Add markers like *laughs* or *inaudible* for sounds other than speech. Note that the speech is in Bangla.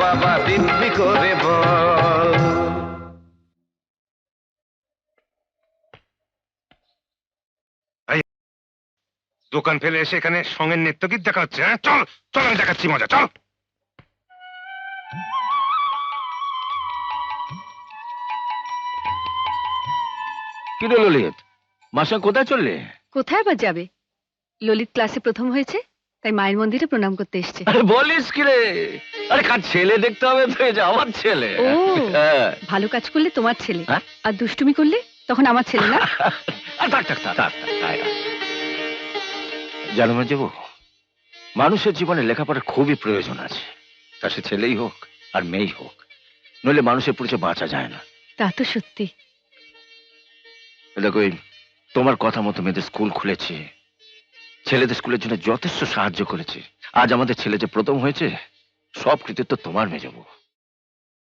বাবা দিব্যি করে বল। দোকান ফেলে এসে এখানে সঙ্গে নৃত্যগীত দেখা হচ্ছে হ্যাঁ? চল চল আমি দেখাচ্ছি মজা চল। কি রে ললিত? মাসা কোথায় চললে? কোথায় আবার যাবে? ললিত ক্লাসে প্রথম হয়েছে তাই মায়ের মন্দিরে প্রণাম করতে এসছে। আরে বলিস কি রে? আরে কার ছেলে দেখতে হবে তো এই যে আমার ছেলে ও। হ্যাঁ। ভালো কাজ করলে তোমার ছেলে হ্যাঁ? আর দুষ্টুমি করলে তখন আমার ছেলে না *laughs* আর থাক থাক থাক। জানো যাব মানুষের জীবনে লেখাপড়ার খুবই প্রয়োজন আছে তা সে ছেলেই হোক আর মেয়েই হোক নইলে মানুষের পরিচয় বাঁচা যায় না তা তো সত্যি দেখো এই তোমার কথা মতো মেয়েদের স্কুল খুলেছে ছেলেদের স্কুলের জন্য যথেষ্ট সাহায্য করেছে আজ আমাদের ছেলে যে প্রথম হয়েছে সব কৃতিত্ব তোমার মেজবো।